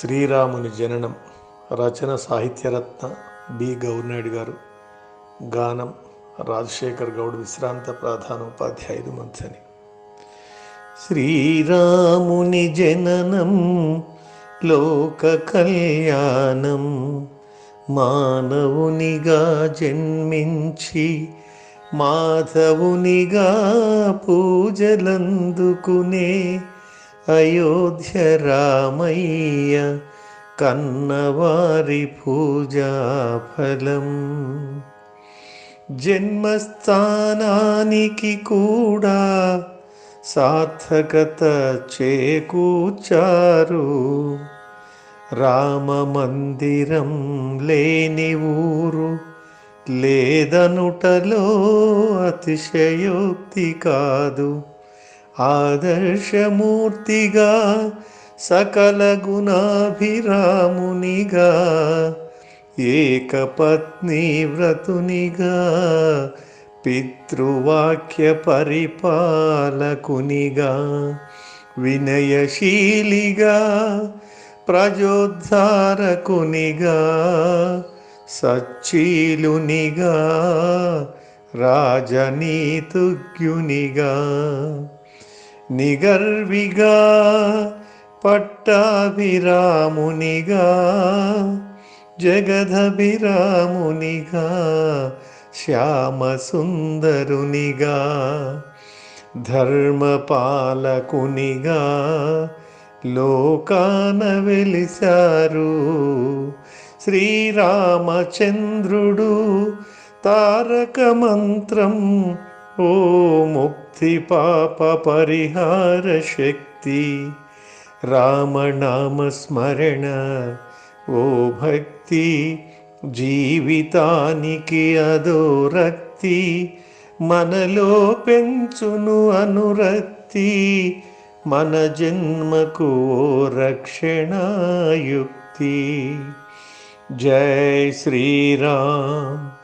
శ్రీరాముని జననం రచన సాహిత్యరత్న బి. గౌర్నాయుడు గారు. గానం రాజశేఖర్ గౌడ్ విశ్రాంత ప్రధాన ఉపాధ్యాయుడు మంచని. శ్రీరాముని జననం లోక కళ్యాణం మానవునిగా జన్మించి మాధవునిగా పూజలందుకునే అయోధ్య రామయ్య కన్నవారి పూజాఫలం. జన్మస్థానానికి కూడా సార్థకత చేకూర్చారు. రామ మందిరం లేని ఊరు లేదనుటలో అతిశయోక్తి కాదు. ఆదర్శమూర్తిగా సకల గుణాభిరామునిగా ఏకపత్ని వ్రతునిగా పితృవాక్య పరిపాలకునిగా వినయశీలిగా ప్రజోద్ధారకునిగా సచ్చీలునిగా రాజనీతుజ్ఞునిగా. నిగర్విగా పట్టాభిరామునిగా జగదభిరామునిగా శ్యామసుందరునిగా ధర్మపాలకునిగా లోకాన వెలిశారు. శ్రీరామచంద్రుడు తారక మంత్రం ఓ ముక్తి పాప పరిహార శక్తి రామనామ స్మరణ. ఓ భక్తి జీవితానికి అదో రక్తి మనలో పెంచును అనురక్తి మన జన్మకు ఓ రక్షణాయుక్తి. జై శ్రీరామ్.